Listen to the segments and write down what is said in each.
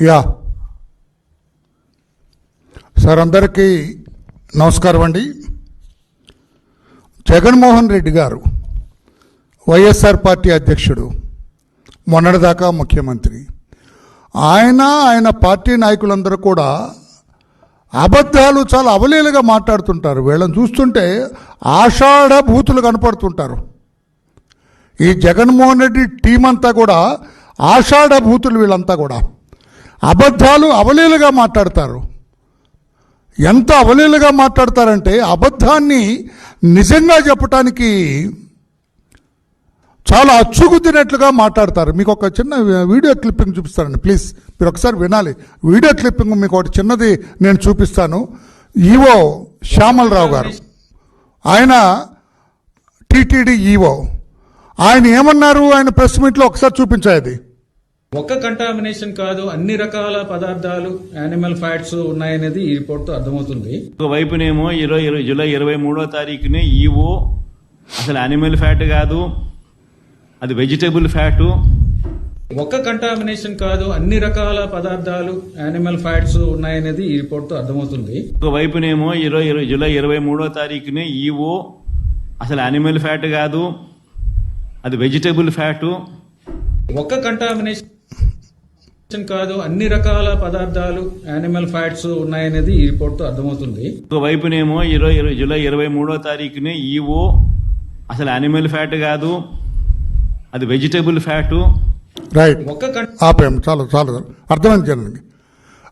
Yeah. Sir అందరికీ నమస్కారం అండి. జగన్మోహన్ రెడ్డి గారు వైఎస్ఆర్ పార్టీ అధ్యక్షుడు మొన్నటిదాకా ముఖ్యమంత్రి. ఆయన ఆయన పార్టీ నాయకులందరూ కూడా అబద్ధాలు చాలా అవలీలుగా మాట్లాడుతుంటారు. వీళ్ళని చూస్తుంటే ఆషాఢ భూతులు కనపడుతుంటారు. ఈ జగన్మోహన్ రెడ్డి టీం అంతా కూడా ఆషాఢ భూతులు వీళ్ళంతా కూడా. అబద్ధాలు అవలీలుగా మాట్లాడతారు. ఎంత అవలీలుగా మాట్లాడతారంటే అబద్ధాన్ని నిజంగా చెప్పటానికి చాలా అచ్చుగుద్దినట్లుగా మాట్లాడతారు. మీకు ఒక చిన్న వీడియో క్లిప్పింగ్ చూపిస్తారండి ప్లీజ్. మీరు ఒకసారి వినాలి. వీడియో క్లిప్పింగ్ మీకు ఒకటి చిన్నది నేను చూపిస్తాను. ఈవో శ్యామలరావు గారు. ఆయన టీటీడీ ఈవో. ఆయన ఏమన్నారు? ఆయన ప్రెస్ మీట్లో ఒకసారి చూపించాయి ఒక్క కంటామినేషన్ కాదు అన్ని రకాల పదార్థాలు యానిమల్ ఫ్యాట్స్ ఉన్నాయనేది ఈ రిపోర్ట్తో అర్థమవుతుంది. ఒక వైపునేమో ఇరవై ఇరవై జూలై ఇరవై మూడో తారీఖునే ఈవో అసలు యానిమల్ ఫ్యాట్ కాదు అది వెజిటేబుల్ ఫ్యాటు ఒక్క కంటామినేషన్ కాదు అన్ని రకాల పదార్థాలు యానిమల్ ఫ్యాట్స్ ఉన్నాయనేది ఈ రిపోర్ట్తో అర్థమవుతుంది. ఒక వైపునేమో ఇరవై ఇరవై జూలై ఇరవై మూడో తారీఖునే ఈవో అసలు యానిమల్ ఫ్యాట్ కాదు అది వెజిటేబుల్ ఫ్యాటు ఒక్క కంటామినేషన్ కాదు. అన్ని రకాల పదార్థాలు యానిమల్ ఫ్యాట్స్ ఉన్నాయనేది ఈ రిపోర్ట్తో అర్థమవుతుంది. ఒక వైపునేమో ఇరవై ఇరవై జూలై ఇరవై మూడో తారీఖునే ఈవో అసలు యానిమల్ ఫ్యాట్ కాదు అది వెజిటేబుల్ ఫ్యాటు రైట్ ఒక్క కం ఆపాము చాలు చాలు. అర్థమైంది జనానికి.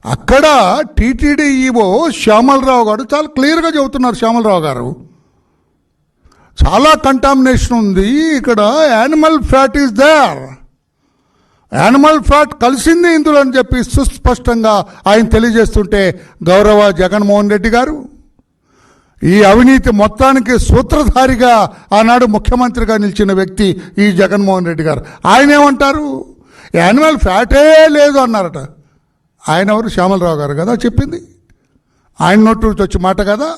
అక్కడ టీటీడీ ఈవో శ్యామలరావు గారు చాలా క్లియర్గా చెబుతున్నారు శ్యామలరావు గారు. చాలా కంటామినేషన్ ఉంది. ఇక్కడ animal fat is there animal flat కలిసింది ఇందులో అని చెప్పి సుస్పష్టంగా ఆయన తెలియజేస్తుంటే గౌరవ జగన్మోహన్ రెడ్డి గారు ఈ అవినీతి మొత్తానికి సూత్రధారిగా ఆనాడు ముఖ్యమంత్రిగా నిలిచిన వ్యక్తి ఈ జగన్మోహన్ రెడ్డి గారు. ఆయన ఏమంటారు? యానిమల్ ఫ్యాటే లేదు అన్నారట. ఆయన ఎవరు? శ్యామలరావు గారు కదా చెప్పింది. ఆయన నోటి వచ్చి మాట కదా?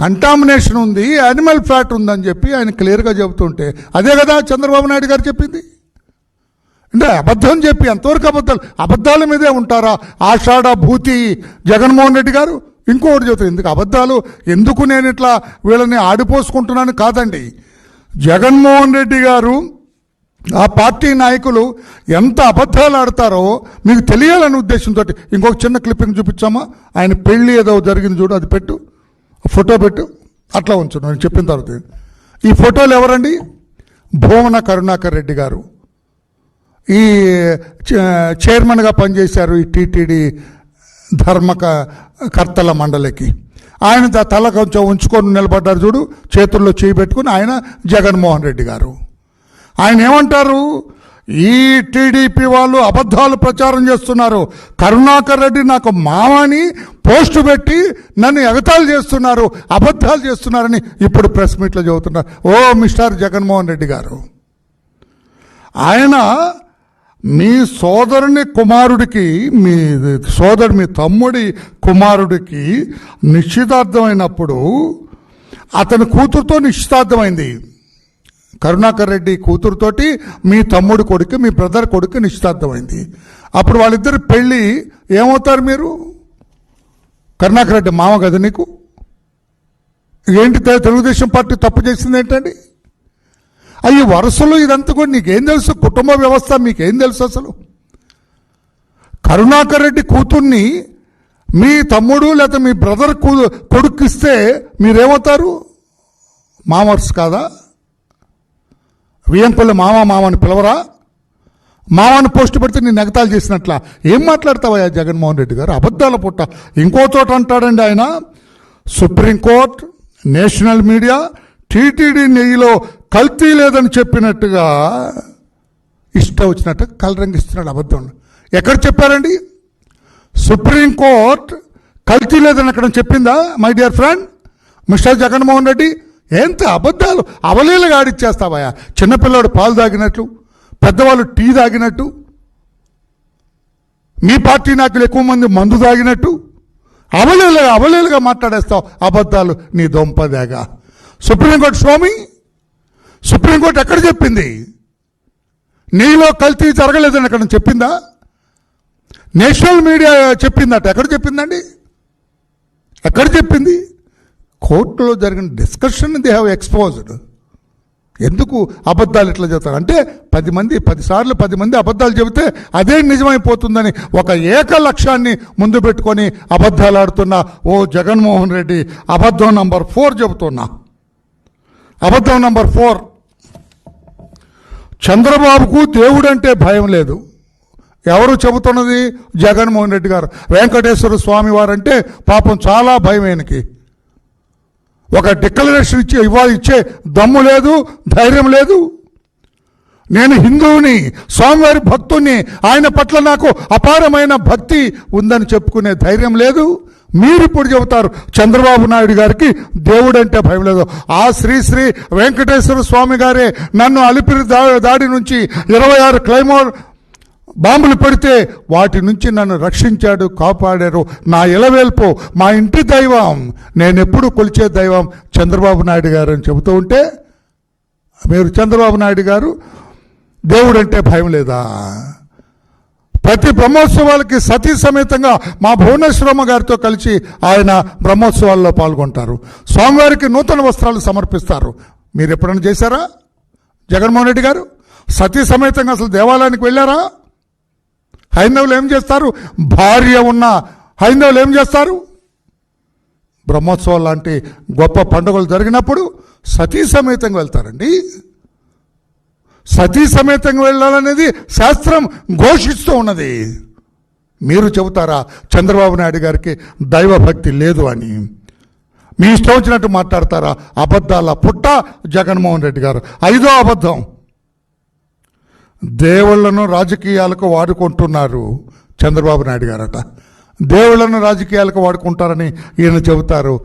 కంటామినేషన్ ఉంది యానిమల్ ఫ్యాట్ ఉందని చెప్పి ఆయన క్లియర్గా చెబుతుంటే అదే కదా చంద్రబాబు నాయుడు గారు చెప్పింది. అంటే అబద్ధం చెప్పి ఎంతవరకు అబద్ధాలు అబద్ధాల మీదే ఉంటారా? ఆషాఢ భూతి జగన్మోహన్ రెడ్డి గారు? ఇంకొకటి చెబుతారు ఎందుకు అబద్ధాలు? ఎందుకు నేను ఇట్లా వీళ్ళని ఆడిపోసుకుంటున్నాను కాదండి. జగన్మోహన్ రెడ్డి గారు ఆ పార్టీ నాయకులు ఎంత అబద్ధాలు ఆడతారో మీకు తెలియాలనే ఉద్దేశంతో ఇంకొక చిన్న క్లిప్పింగ్ చూపించామా? ఆయన పెళ్ళి ఏదో జరిగింది చూడు అది పెట్టు. ఫోటో పెట్టు. అట్లా ఉంచు. నేను చెప్పిన తర్వాత ఈ ఫోటోలు ఎవరండి? భువన కరుణాకర్ రెడ్డి గారు. ఈ చ- చైర్మన్గా పనిచేశారు ఈ టీటీడీ ధర్మక కర్తల మండలికి. ఆయన తల కొంచెం ఉంచుకొని నిలబడ్డారు చూడు. చేతుల్లో చేయి పెట్టుకుని ఆయన జగన్మోహన్ రెడ్డి గారు. ఆయన ఏమంటారు? ఈ టీడీపీ వాళ్ళు అబద్ధాలు ప్రచారం చేస్తున్నారు. కరుణాకర్ రెడ్డి నాకు మామని పోస్టు పెట్టి నన్ను ఎగతాలు చేస్తున్నారు అబద్ధాలు చేస్తున్నారని ఇప్పుడు ప్రెస్ మీట్లో చెబుతున్నారు. ఓ మిస్టర్ జగన్మోహన్ రెడ్డి గారు ఆయన మీ సోదరుని కుమారుడికి మీ సోదరు మీ తమ్ముడి కుమారుడికి నిశ్చితార్థమైనప్పుడు అతని కూతురుతో నిశ్చితార్థమైంది. కరుణాకర్ రెడ్డి కూతురుతోటి మీ తమ్ముడు కొడుకు మీ బ్రదర్ కొడుకు నిశ్చితార్థమైంది. అప్పుడు వాళ్ళిద్దరు పెళ్ళి ఏమవుతారు మీరు? కరుణాకర్ రెడ్డి మామ కదా నీకు? ఏంటి తెలుగుదేశం పార్టీ తప్పు చేసింది ఏంటండి అవి వరుసలు ఇదంతా కూడా నీకేం తెలుసు? కుటుంబ వ్యవస్థ మీకేం తెలుసు అసలు? కరుణాకర్ రెడ్డి కూతుర్ని మీ తమ్ముడు లేదా మీ బ్రదర్ కూ కొడుక్కిస్తే మీరేమవుతారు? మామర్స్ కాదా? వియంపల్లి మామ మామని పిలవరా? మామని పోస్ట్ పెడితే నేను ఎగతాలు చేసినట్ల. ఏం మాట్లాడతావయ్యా జగన్మోహన్ రెడ్డి గారు? అబద్ధాల పుట్ట. ఇంకో చోట అంటాడండి ఆయన. సుప్రీంకోర్టు నేషనల్ మీడియా టీటీడీ నెయ్యిలో కల్తీ లేదని చెప్పినట్టుగా ఇష్టం వచ్చినట్టు కలరంగిస్తున్నాడు అబద్ధం. ఎక్కడ చెప్పారండి? సుప్రీంకోర్టు కల్తీ లేదని అక్కడ చెప్పిందా my dear friend? Mister Jaganmohan Reddy ఎంత అబద్ధాలు? అవలీలగా ఆడిచ్చేస్తావయ్యా. చిన్నపిల్లాడు పాలు తాగినట్లు పెద్దవాళ్ళు టీ తాగినట్టు మీ పార్టీ నాయకులు ఎక్కువ మంది మందు తాగినట్టు అవలీలుగా అవలీలుగా మాట్లాడేస్తావు అబద్ధాలు నీ దొంపదేగా. సుప్రీంకోర్టు స్వామి సుప్రీంకోర్టు ఎక్కడ చెప్పింది? నీలో కల్తీ జరగలేదని అక్కడ చెప్పిందా? నేషనల్ మీడియా చెప్పిందట. ఎక్కడ చెప్పిందండి? ఎక్కడ చెప్పింది? కోర్టులో జరిగిన డిస్కషన్ దే హ్యావ్ ఎక్స్పోజ్డ్ ఎందుకు అబద్ధాలు ఎట్లా చెబుతారు అంటే పది మంది పదిసార్లు పది మంది అబద్ధాలు చెబితే అదే నిజమైపోతుందని ఒక ఏక లక్ష్యాన్ని ముందు పెట్టుకొని అబద్ధాలు ఆడుతున్న ఓ జగన్మోహన్ రెడ్డి అబద్ధం నంబర్ ఫోర్ చెబుతున్నా. అబద్ధం నంబర్ ఫోర్ చంద్రబాబుకు దేవుడంటే భయం లేదు. ఎవరు చెబుతున్నది? జగన్మోహన్ రెడ్డి గారు. వెంకటేశ్వర స్వామి వారంటే పాపం చాలా భయం ఆయనకి ఒక డిక్లరేషన్ ఇచ్చి ఇవ్వాలి ఇచ్చే దమ్ము లేదు ధైర్యం లేదు. నేను హిందువుని స్వామివారి భక్తుని ఆయన పట్ల నాకు అపారమైన భక్తి ఉందని చెప్పుకునే ధైర్యం లేదు. మీరు ఇప్పుడు చెబుతారు చంద్రబాబు నాయుడు గారికి దేవుడంటే భయం లేదు. ఆ శ్రీ శ్రీ వెంకటేశ్వర స్వామి గారే నన్ను అలిపిరి దా దాడి నుంచి ఇరవై ఆరు క్లైమోర్ బాంబులు పెడితే వాటి నుంచి నన్ను రక్షించాడు కాపాడారు. నా ఇలవేల్పు మా ఇంటి దైవం. నేనెప్పుడు కొలిచే దైవం చంద్రబాబు నాయుడు గారు అని చెబుతూ ఉంటే మీరు చంద్రబాబు నాయుడు గారు దేవుడంటే భయం లేదా? ప్రతి బ్రహ్మోత్సవాలకి సతీ సమేతంగా మా భువనేశ్వరమ్మ గారితో కలిసి ఆయన బ్రహ్మోత్సవాల్లో పాల్గొంటారు. స్వామివారికి నూతన వస్త్రాలు సమర్పిస్తారు. మీరు ఎప్పుడైనా చేశారా? జగన్మోహన్ రెడ్డి గారు సతీ సమేతంగా అసలు దేవాలయానికి వెళ్ళారా? హైందవులు ఏం చేస్తారు? భార్య ఉన్న హైందవులు ఏం చేస్తారు? బ్రహ్మోత్సవం లాంటి గొప్ప పండుగలు జరిగినప్పుడు సతీ సమేతంగా వెళ్తారండి. సతీ సమేతంగా వెళ్ళాలనేది శాస్త్రం ఘోషిస్తూ ఉన్నది. మీరు చెబుతారా చంద్రబాబు నాయుడు గారికి దైవభక్తి లేదు అని? మీ ఇష్టం వచ్చినట్టు మాట్లాడతారా? అబద్ధాల పుట్ట జగన్మోహన్ రెడ్డి గారు. ఐదో అబద్ధం. దేవుళ్ళను రాజకీయాలకు వాడుకుంటున్నారు చంద్రబాబు నాయుడు గారట. దేవుళ్ళను రాజకీయాలకు వాడుకుంటారని ఈయన చెబుతారు.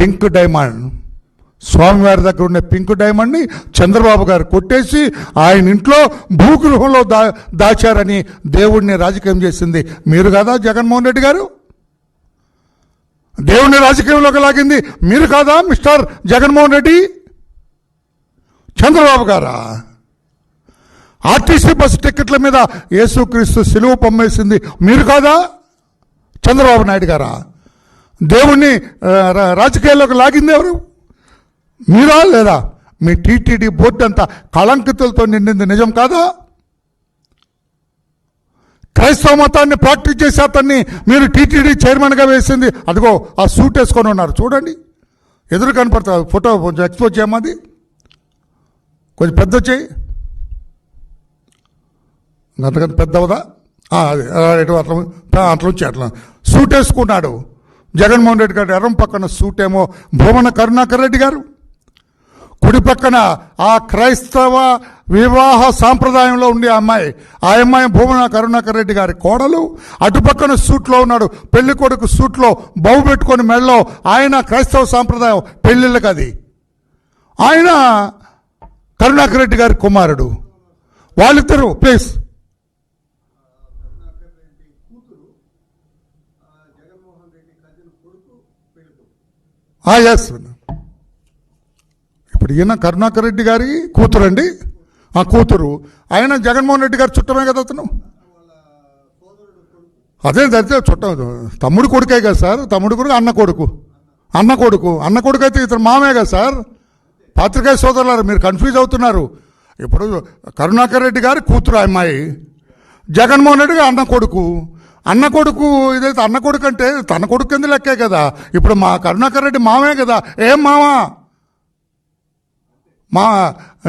Pink diamond. స్వామివారి దగ్గర ఉన్న పింక్ డైమండ్ని చంద్రబాబు గారు కొట్టేసి ఆయన ఇంట్లో భూగృహంలో దా దాచారని దేవుడిని రాజకీయం చేసింది. మీరు కదా జగన్మోహన్ రెడ్డి గారు? దేవుడిని రాజకీయంలోకి లాగింది. మీరు కాదా మిస్టర్ జగన్మోహన్ రెడ్డి? చంద్రబాబు గారా? ఆర్టీసీ బస్ టికెట్ల మీద యేసుక్రీస్తు సిలువ పమ్మేసింది. మీరు కాదా? చంద్రబాబు నాయుడు గారా? దేవుణ్ణి రాజకీయాల్లోకి లాగింది ఎవరు? మీరా లేదా? మీ టీటీడీ బోర్డు అంతా కళంకితులతో నిండింది నిజం కాదా? క్రైస్తవ మతాన్ని ప్రాక్టీస్ చేసే అతన్ని మీరు టీటీడీ చైర్మన్గా వేసింది. అదిగో ఆ సూట్ వేసుకొని ఉన్నారు. చూడండి. ఎదురు కనపడతారు. ఫోటో కొంచెం ఎక్స్పోజ్ చేయమది కొంచెం పెద్ద చేయి. అంతకంత పెద్దవదా? ఎటు అట్లా అట్లా వచ్చి అట్లా సూట్ వేసుకున్నాడు. జగన్మోహన్ రెడ్డి గారు ఎర్రం పక్కన సూట్ ఏమో భువన కరుణాకర్ రెడ్డి గారు. కుడి పక్కన ఆ క్రైస్తవ వివాహ సాంప్రదాయంలో ఉండే అమ్మాయి ఆ అమ్మాయి భూమన కరుణాకర్ రెడ్డి గారి కోడలు. అటుపక్కన సూట్లో ఉన్నాడు పెళ్ళి కొడుకు సూట్లో బహు పెట్టుకొని మెడలో ఆయన క్రైస్తవ సాంప్రదాయం పెళ్ళిళ్ళకి అది. ఆయన కరుణాకర్ రెడ్డి గారి కుమారుడు. వాళ్ళిద్దరు ప్లీజ్. ఎస్ ఇప్పుడు ఈయన కరుణాకర్ రెడ్డి గారి కూతురు అండి ఆ కూతురు ఆయన జగన్మోహన్ రెడ్డి గారి చుట్టమే కదా అతను? అదే అదే చుట్టం తమ్ముడు కొడుకే కదా సార్. తమ్ముడు కొడుకు అన్న కొడుకు. అన్న కొడుకు. అన్న కొడుకు అయితే ఇతను మామే కదా సార్. పాత్రికేయ సోదరులారు మీరు కన్ఫ్యూజ్ అవుతున్నారు. ఇప్పుడు కరుణాకర్ రెడ్డి గారి కూతురు ఆ అమ్మాయి. జగన్మోహన్ రెడ్డి గారు అన్న కొడుకు. అన్న కొడుకు ఇదైతే అన్న కొడుకు అంటే తన కొడుకు కింద లెక్కే కదా. ఇప్పుడు మా కరుణాకర్ రెడ్డి మామే కదా. ఏం మావా మా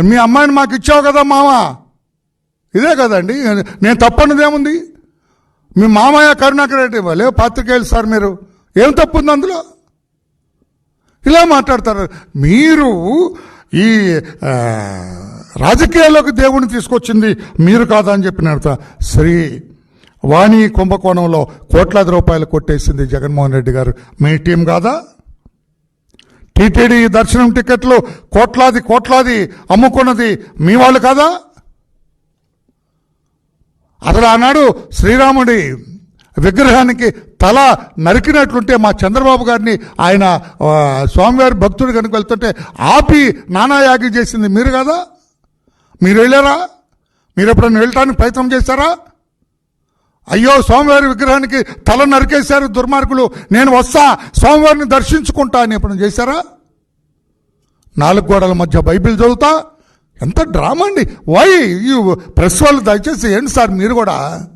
మీ అమ్మాయిని మాకు ఇచ్చావు కదా మావా ఇదే కదండి. నేను తప్పన్నది ఏముంది? మీ మామయ్య కరుణాకర్ రెడ్డి లే పాత్రికేయులు సార్ మీరు. ఏం తప్పు ఉంది అందులో? ఇలా మాట్లాడతారు. మీరు ఈ రాజకీయాల్లోకి దేవుడిని తీసుకొచ్చింది మీరు కాదా అని చెప్పిన అర్థం శ్రీ వాణి కుంభకోణంలో కోట్లాది రూపాయలు కొట్టేసింది జగన్మోహన్ రెడ్డి గారు. మీ టీం కాదా? టీటీడీ దర్శనం టికెట్లు కోట్లాది కోట్లాది అమ్ముకున్నది మీ వాళ్ళు కాదా? అసలు ఆనాడు శ్రీరాముడి విగ్రహానికి తల నరికినట్లుంటే మా చంద్రబాబు గారిని ఆయన స్వామివారి భక్తుడు కనుక వెళ్తుంటే ఆపి నానాయాగి చేసింది మీరు కదా? మీరు వెళ్ళారా? మీరు ఎప్పుడైనా వెళ్ళటానికి ప్రయత్నం చేశారా? అయ్యో స్వామివారి విగ్రహానికి తల నరికేశారు దుర్మార్గులు. నేను వస్తా స్వామివారిని దర్శించుకుంటా అని ఎప్పుడైనా చేశారా? నాలుగు గోడల మధ్య బైబిల్ చదువుతా? ఎంత డ్రామా అండి. వై ఈ ప్రెస్ వాళ్ళు దయచేసి ఏంటి సార్ మీరు కూడా?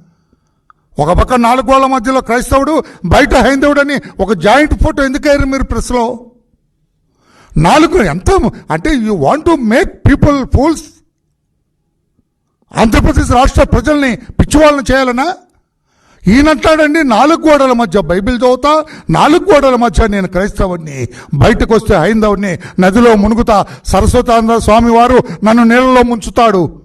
ఒక పక్క నాలుగు గోడల మధ్యలో క్రైస్తవుడు బయట హైందవుడని ఒక జాయింట్ ఫోటో ఎందుకు అయ్యారు మీరు ప్రెస్లో? నాలుగు ఎంత అంటే you want to make people fools? Andhra Pradesh రాష్ట్ర ప్రజల్ని పిచ్చివాళ్ళని చేయాలనా? ఈయనంటాడండి నాలుగు గోడల మధ్య బైబిల్ చదువుతా నాలుగు గోడల మధ్య నేను క్రైస్తవుని బయటకు వస్తే హైందవుని నదిలో మునుగుతా సరస్వతానంద స్వామి వారు నన్ను నీళ్ళలో ముంచుతాడు.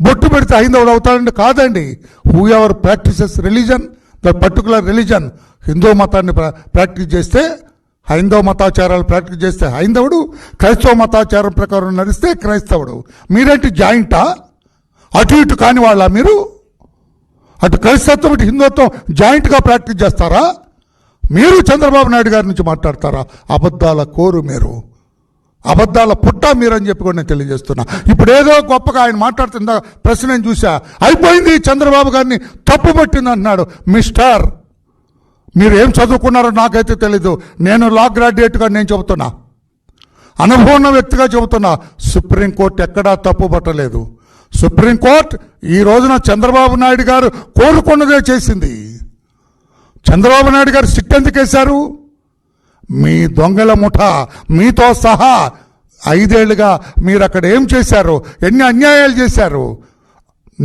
బొట్టు పెడితే హైందవుడు అవుతాడండి? కాదండి. Whoever practises religion the particular religion Hindu మతాన్ని ప్రా- ప్రాక్టీస్ చేస్తే హైందవ మతాచారాలు ప్రాక్టీస్ చేస్తే హైందవుడు క్రైస్తవ మతాచారం ప్రకారం నడిస్తే క్రైస్తవుడు. మీరేంటి జాయింటా? అటు ఇటు కాని వాళ్ళ మీరు? అటు క్రైస్తత్వం ఇటు హిందుత్వం జాయింట్గా ప్రాక్టీస్ చేస్తారా? మీరు చంద్రబాబు నాయుడు గారి నుంచి మాట్లాడతారా? అబద్ధాల కోరు మీరు. అబద్ధాల పుట్ట మీరని చెప్పి కూడా నేను తెలియజేస్తున్నా. ఇప్పుడు ఏదో గొప్పగా ఆయన మాట్లాడుతుందా ప్రశ్న నేను చూసా అయిపోయింది చంద్రబాబు గారిని తప్పు పట్టింది అన్నాడు మిస్టర్. మీరు ఏం చదువుకున్నారో నాకైతే తెలీదు. నేను లా గ్రాడ్యుయేట్గా నేను చెబుతున్నా. అనుభవం ఉన్న వ్యక్తిగా చెబుతున్నా. సుప్రీంకోర్టు ఎక్కడా తప్పు పట్టలేదు సుప్రీంకోర్టు ఈ రోజున చంద్రబాబు నాయుడు గారు కోరుకున్నదే చేసింది. చంద్రబాబు నాయుడు గారు సిట్ ఎందుకు వేశారు? మీ దొంగల ముఠ మీతో సహా ఐదేళ్ళుగా మీరు అక్కడ ఏం చేశారు? ఎన్ని అన్యాయాలు చేశారు?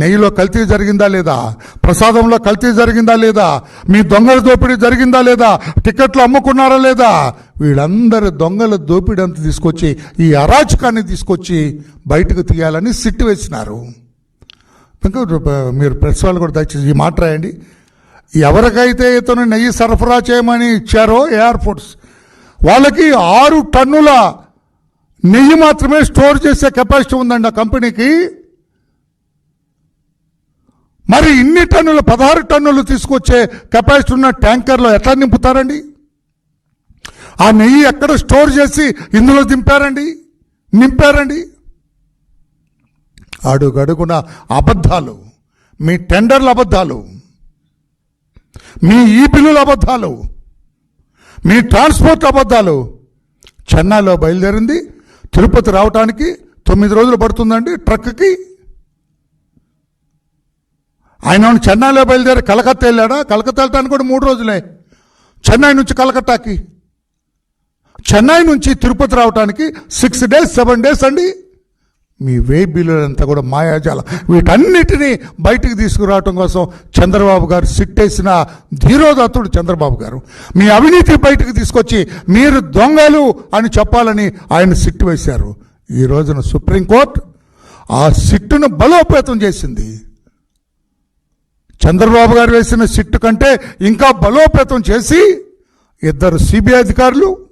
నెయ్యిలో కల్తీ జరిగిందా లేదా? ప్రసాదంలో కల్తీ జరిగిందా లేదా? మీ దొంగల దోపిడీ జరిగిందా లేదా? టికెట్లు అమ్ముకున్నారా లేదా? వీళ్ళందరి దొంగల దోపిడీ అంతా తీసుకొచ్చి ఈ అరాచకాన్ని తీసుకొచ్చి బయటకు తీయాలని సిట్టు వేసినారు. ఇంకా మీరు ప్రెస్ వాళ్ళు కూడా దయచేసి ఈ మాట రాయండి. ఎవరికైతే ఇతను నెయ్యి సరఫరా చేయమని ఇచ్చారో ఎయిర్పోర్ట్స్ వాళ్ళకి ఆరు టన్నుల నెయ్యి మాత్రమే స్టోర్ చేసే కెపాసిటీ ఉందండి ఆ కంపెనీకి. మరి ఇన్ని టన్నులు పదహారు టన్నులు తీసుకొచ్చే కెపాసిటీ ఉన్న ట్యాంకర్లో ఎట్లా నింపుతారండి? ఆ నెయ్యి ఎక్కడ స్టోర్ చేసి ఇందులో దింపారండి? నింపారండి? అడుగడుగున అబద్ధాలు మీ టెండర్ల అబద్ధాలు మీ ఈ బిల్లుల అబద్ధాలు మీ ట్రాన్స్పోర్ట్ అబద్ధాలు చెన్నైలో బయలుదేరింది. తిరుపతి రావటానికి తొమ్మిది రోజులు పడుతుందండి ట్రక్కి. ఆయన చెన్నైలో బయలుదేరి కలకత్తా వెళ్ళాడా? కలకత్తా వెళ్ళటానికి కూడా మూడు రోజులే. చెన్నై నుంచి కలకత్తాకి. చెన్నై నుంచి తిరుపతి రావటానికి సిక్స్ డేస్ సెవెన్ డేస్ అండి. మీ వే బిల్లులంతా కూడా మాయాజాలం. వీటన్నిటినీ బయటికి తీసుకురావటం కోసం చంద్రబాబు గారు సిట్టేసిన ధీరోదత్తుడు చంద్రబాబు గారు. మీ అవినీతి బయటికి తీసుకొచ్చి మీరు దొంగలు అని చెప్పాలని ఆయన సిట్టు వేశారు. ఈ రోజున సుప్రీంకోర్టు ఆ సిట్టును బలోపేతం చేసింది. చంద్రబాబు గారు వేసిన సిట్టు కంటే ఇంకా బలోపేతం చేసి ఇద్దరు సిబిఐ అధికారులు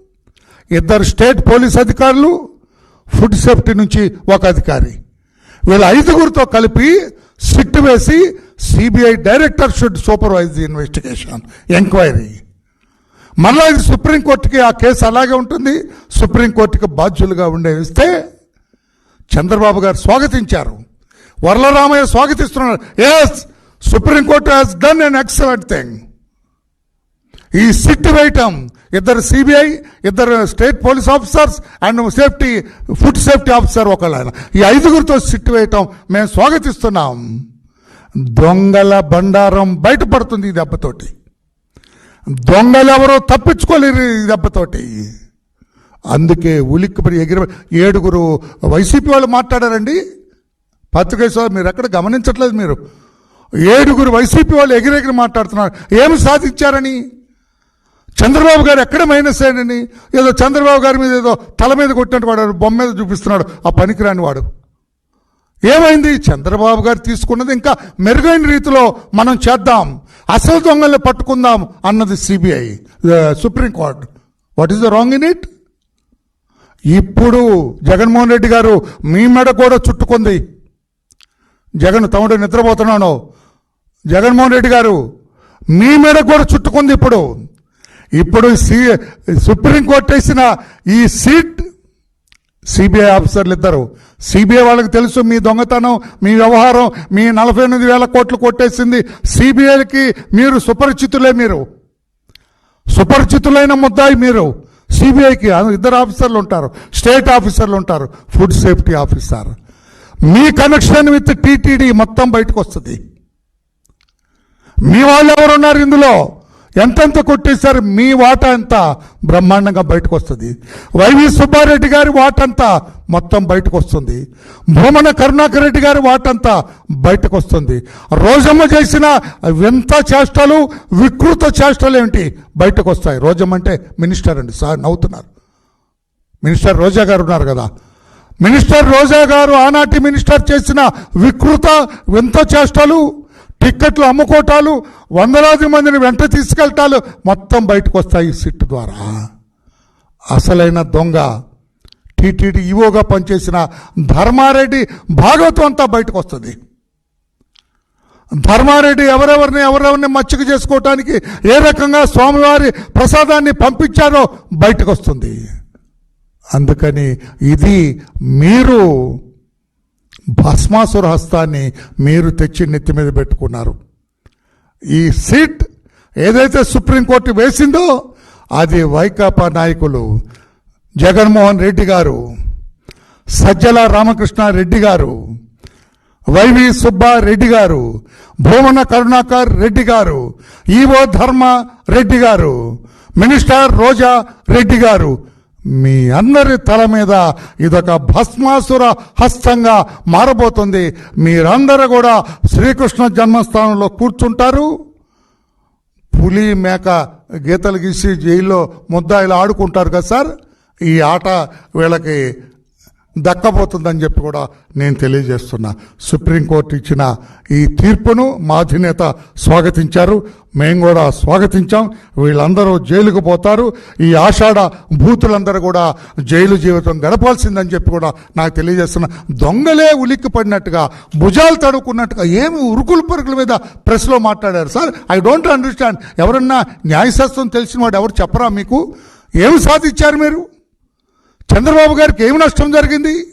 ఇద్దరు స్టేట్ పోలీస్ అధికారులు ఫుడ్ సేఫ్టీ నుంచి ఒక అధికారి. వీళ్ళ ఐదుగురితో కలిపి సిట్ వేసి CBI director should supervise the investigation enquiry. మళ్ళా ఇది సుప్రీంకోర్టుకి ఆ కేసు అలాగే ఉంటుంది. సుప్రీంకోర్టుకి బాధ్యులుగా ఉండేవిస్తే చంద్రబాబు గారు స్వాగతించారు. Varla Ramaiah స్వాగతిస్తున్నారు. Yes Supreme Court has done an excellent thing ఈ సిట్ వేయటం ఇద్దరు సిబిఐ ఇద్దరు state police officers and safety food safety officer ఒకళ్ళు ఆయన ఈ ఐదుగురితో సిట్ వేయటం మేము స్వాగతిస్తున్నాం. దొంగల బండారం బయటపడుతుంది ఈ దెబ్బతోటి. దొంగలు ఎవరో తప్పించుకోలేరు ఈ దెబ్బతోటి. అందుకే ఉలిక్కిపడి ఎగిరి ఏడుగురు వైసీపీ వాళ్ళు మాట్లాడారండి. పత్రికేశ్వర మీరు ఎక్కడ గమనించట్లేదు మీరు. ఏడుగురు వైసీపీ వాళ్ళు ఎగిరెగిరి మాట్లాడుతున్నారు. ఏమి సాధించారని? చంద్రబాబు గారు ఎక్కడ మైనస్ అయ్యాడని ఏదో చంద్రబాబు గారి మీద ఏదో తల మీద కొట్టినట్టు వాడు బొమ్మ మీద చూపిస్తున్నాడు. ఆ పనికిరాని వాడు. ఏమైంది? చంద్రబాబు గారు తీసుకున్నది ఇంకా మెరుగైన రీతిలో మనం చేద్దాం. అసలు దొంగల్ని పట్టుకుందాం అన్నది CBI Supreme Court what is the wrong in it ఇప్పుడు జగన్మోహన్ రెడ్డి గారు మీ మెడ కూడా చుట్టుకుంది. జగన్ తమడు నిద్రపోతున్నాను జగన్మోహన్ రెడ్డి గారు మీ మీద కూడా చుట్టుకుంది ఇప్పుడు. ఇప్పుడు సి సుప్రీంకోర్టు వేసిన ఈ సీట్ సిబిఐ ఆఫీసర్లు ఇద్దరు. సిబిఐ వాళ్ళకి తెలుసు మీ దొంగతనం మీ వ్యవహారం మీ నలభై ఎనిమిది వేల కోట్లు కొట్టేసింది సిబిఐకి మీరు సుపరిచితులే మీరు. సుపరిచితులైన ముద్దాయి మీరు. సిబిఐకి ఇద్దరు ఆఫీసర్లు ఉంటారు స్టేట్ ఆఫీసర్లు ఉంటారు ఫుడ్ సేఫ్టీ ఆఫీసర్. మీ కనెక్షన్ విత్ టీటీడీ మొత్తం బయటకు వస్తుంది. మీ వాళ్ళు ఎవరు ఉన్నారు ఇందులో? ఎంతెంత కొట్టేశారు? మీ వాటా అంత బ్రహ్మాండంగా బయటకు వస్తుంది. వైవి సుబ్బారెడ్డి గారి వాటంతా మొత్తం బయటకు వస్తుంది. భూమన కరుణాకర్ రెడ్డి గారి వాటంతా బయటకు వస్తుంది. రోజమ్మ చేసిన వింత చేష్టలు వికృత చేష్టలు ఏమిటి? బయటకు వస్తాయి. రోజమ్మ అంటే మినిస్టర్ అండి. సార్ నవ్వుతున్నారు. మినిస్టర్ రోజా గారు ఉన్నారు కదా. మినిస్టర్ రోజా గారు ఆనాటి మినిస్టర్ చేసిన వికృత వింత చేష్టలు టిక్కెట్లు అమ్ముకోటాలు వందలాది మందిని వెంట తీసుకెళ్తాలు మొత్తం బయటకు వస్తాయి సిట్ ద్వారా. అసలైన దొంగ టీటీడీ ఈవోగా పనిచేసిన ధర్మారెడ్డి భాగవతం అంతా బయటకు వస్తుంది ధర్మారెడ్డి ఎవరెవరిని ఎవరెవరిని మచ్చిక చేసుకోవటానికి ఏ రకంగా స్వామివారి ప్రసాదాన్ని పంపించారో బయటకు వస్తుంది అందుకని ఇది మీరు భస్మాసుర హస్తాన్ని మీరు తెచ్చి నెత్తి మీద పెట్టుకున్నారు. ఈ సీట్ ఏదైతే సుప్రీంకోర్టు వేసిందో అది వైకాపా నాయకులు జగన్మోహన్ రెడ్డి గారు సజ్జల రామకృష్ణారెడ్డి గారు వైవి సుబ్బారెడ్డి గారు భూమన కరుణాకర్ రెడ్డి గారు ఈవో ధర్మ రెడ్డి గారు మినిస్టర్ రోజా రెడ్డి గారు మీ అందరి తల మీద ఇదొక భస్మాసుర హస్తంగా మారబోతుంది. మీరందరూ కూడా శ్రీకృష్ణ జన్మస్థానంలో కూర్చుంటారు. పులి మేక గీతలు గీసి జైల్లో ముద్దాయిలు ఆడుకుంటారు కదా సార్? ఈ ఆట వీళ్ళకి దక్కబోతుందని చెప్పి కూడా నేను తెలియజేస్తున్నా. సుప్రీంకోర్టు ఇచ్చిన ఈ తీర్పును మా అధినేత స్వాగతించారు. మేము కూడా స్వాగతించాం. వీళ్ళందరూ జైలుకు పోతారు. ఈ ఆషాఢ భూతులందరూ కూడా జైలు జీవితం గడపాల్సిందని చెప్పి కూడా నాకు తెలియజేస్తున్నా. దొంగలే ఉలిక్కి పడినట్టుగా భుజాలు తడుకున్నట్టుగా ఏమి ఉరుకులు పరుకుల మీద ప్రెస్లో మాట్లాడారు. Sir I don't understand. ఎవరన్నా న్యాయశాస్త్రం తెలిసిన వాడు ఎవరు చెప్పరా మీకు? ఏమి సాధించారు మీరు? చంద్రబాబు గారికి ఏమి నష్టం జరిగింది?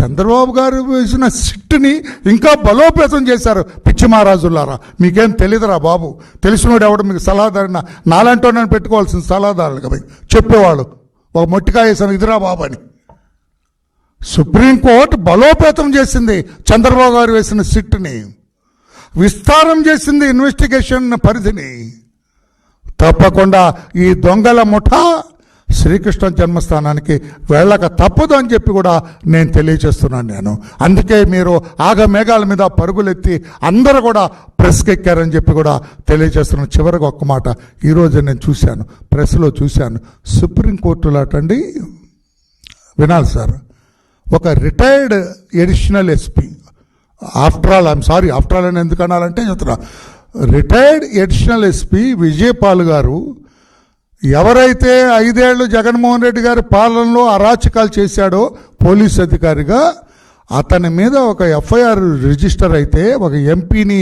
చంద్రబాబు గారు వేసిన సిట్టుని ఇంకా బలోపేతం చేశారు పిచ్చి మహారాజులారా. మీకేం తెలియదురా బాబు. తెలిసినోడు ఎవడు మీకు సలహాదారిన? నాలంటో నేను పెట్టుకోవాల్సిన సలహాదారులు కదా చెప్పేవాళ్ళు ఒక మొట్టికాయ వేసాను ఇదిరా బాబు అని. సుప్రీంకోర్టు బలోపేతం చేసింది చంద్రబాబు గారు వేసిన సిట్టుని. విస్తారం చేసింది ఇన్వెస్టిగేషన్ పరిధిని. తప్పకుండా ఈ దొంగల ముఠా శ్రీకృష్ణ జన్మస్థానానికి వెళ్ళక తప్పదు అని చెప్పి కూడా నేను తెలియజేస్తున్నాను నేను. అందుకే మీరు ఆగ మేఘాల మీద పరుగులెత్తి అందరూ కూడా ప్రెస్కి ఎక్కారని చెప్పి కూడా తెలియజేస్తున్నాను. చివరికి ఒక్క మాట. ఈరోజు నేను చూశాను ప్రెస్లో చూశాను. సుప్రీంకోర్టులో అటండి. వినాలి సార్. ఒక retired additional SP. After all I'm sorry after all అని ఎందుకు అనాలంటే చెప్తున్నా. రిటైర్డ్ ఎడిషనల్ ఎస్పీ విజయపాల్ గారు ఎవరైతే ఐదేళ్ళు జగన్మోహన్ రెడ్డి గారి పాలనలో అరాచకాలు చేశాడో పోలీస్ అధికారిగా అతని మీద ఒక ఎఫ్ఐఆర్ రిజిస్టర్ అయితే ఒక ఎంపీని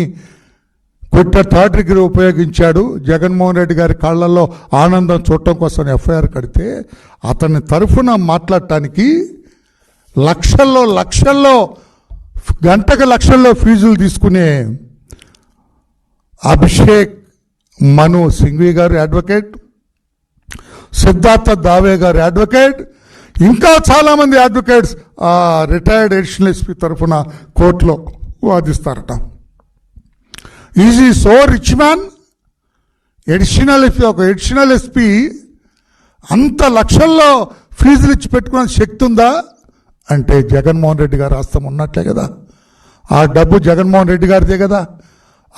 కుట్ర థర్డ్ డిగ్రీ ఉపయోగించాడు. జగన్మోహన్ రెడ్డి గారి కళ్ళల్లో ఆనందం చూడటం కోసం ఎఫ్ఐఆర్ కడితే అతని తరఫున మాట్లాడటానికి లక్షల్లో లక్షల్లో గంటకు లక్షల్లో ఫీజులు తీసుకునే అభిషేక్ మను సింఘ్వి గారు అడ్వకేట్ సిద్ధార్థ దావే గారు అడ్వకేట్ ఇంకా చాలామంది అడ్వకేట్స్ ఆ రిటైర్డ్ ఎడిషనల్ ఎస్పీ తరఫున కోర్టులో వాదిస్తారట. Is he so rich man additional SP ఒక ఎడిషనల్ ఎస్పీ అంత లక్షల్లో ఫీజులు ఇచ్చి పెట్టుకునే శక్తి ఉందా? అంటే జగన్మోహన్ రెడ్డి గారు హస్తం ఉన్నట్లే కదా. ఆ డబ్బు జగన్మోహన్ రెడ్డి గారిదే కదా.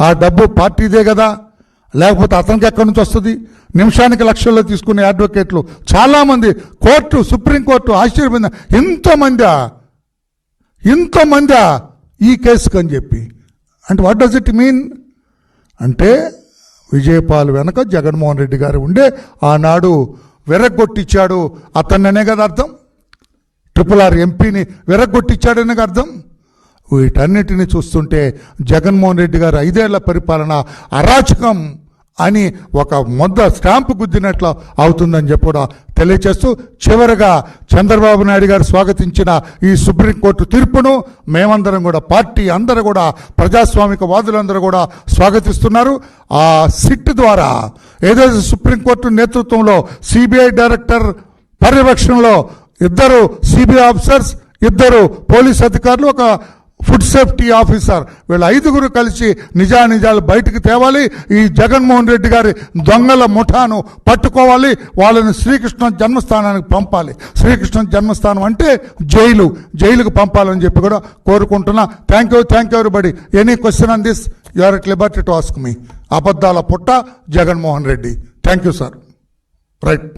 ఆ డబ్బు పార్టీదే కదా. లేకపోతే అతనికి ఎక్కడి నుంచి వస్తుంది? నిమిషానికి లక్షల్లో తీసుకునే అడ్వకేట్లు చాలామంది కోర్టు సుప్రీంకోర్టు ఆశ్చర్యపోయింది ఇంతమందా? ఇంతమందా ఈ కేసుకు అని చెప్పి. అంటే వాట్ డస్ ఇట్ మీన్ అంటే విజయపాల్ వెనక జగన్మోహన్ రెడ్డి గారు ఉండే ఆనాడు వెరగొట్టిచ్చాడు అతన్ననే కదా అర్థం. ట్రిపుల్ ఆర్ ఎంపీని వెరగొట్టిచ్చాడనే అర్థం. వీటన్నిటిని చూస్తుంటే జగన్మోహన్ రెడ్డి గారు ఐదేళ్ళ పరిపాలన అరాచకం. అని ఒక మొద్ద స్టాంపు గుద్దినట్లు అవుతుందని చెప్పడం తెలియచేస్తూ చివరగా చంద్రబాబు నాయుడు గారు స్వాగతించిన ఈ సుప్రీంకోర్టు తీర్పును మేమందరం కూడా పార్టీ అందరూ కూడా ప్రజాస్వామిక వాదులందరూ కూడా స్వాగతిస్తున్నారు. ఆ సిట్ ద్వారా ఏదైతే సుప్రీంకోర్టు నేతృత్వంలో సిబిఐ డైరెక్టర్ పర్యవేక్షణలో ఇద్దరు సిబిఐ ఆఫీసర్స్ ఇద్దరు పోలీస్ అధికారులు ఒక ఫుడ్ సేఫ్టీ ఆఫీసర్. వీళ్ళ ఐదుగురు కలిసి నిజానిజాలు బయటకు తేవాలి. ఈ జగన్మోహన్ రెడ్డి గారి దొంగల ముఠాను పట్టుకోవాలి. వాళ్ళని శ్రీకృష్ణ జన్మస్థానానికి పంపాలి. శ్రీకృష్ణ జన్మస్థానం అంటే జైలు. జైలుకు పంపాలని చెప్పి కూడా కోరుకుంటున్నా. Thank you thank you everybody any question on this you are at liberty to ask me అబద్ధాల పుట్ట Jaganmohan Reddy. Thank you sir right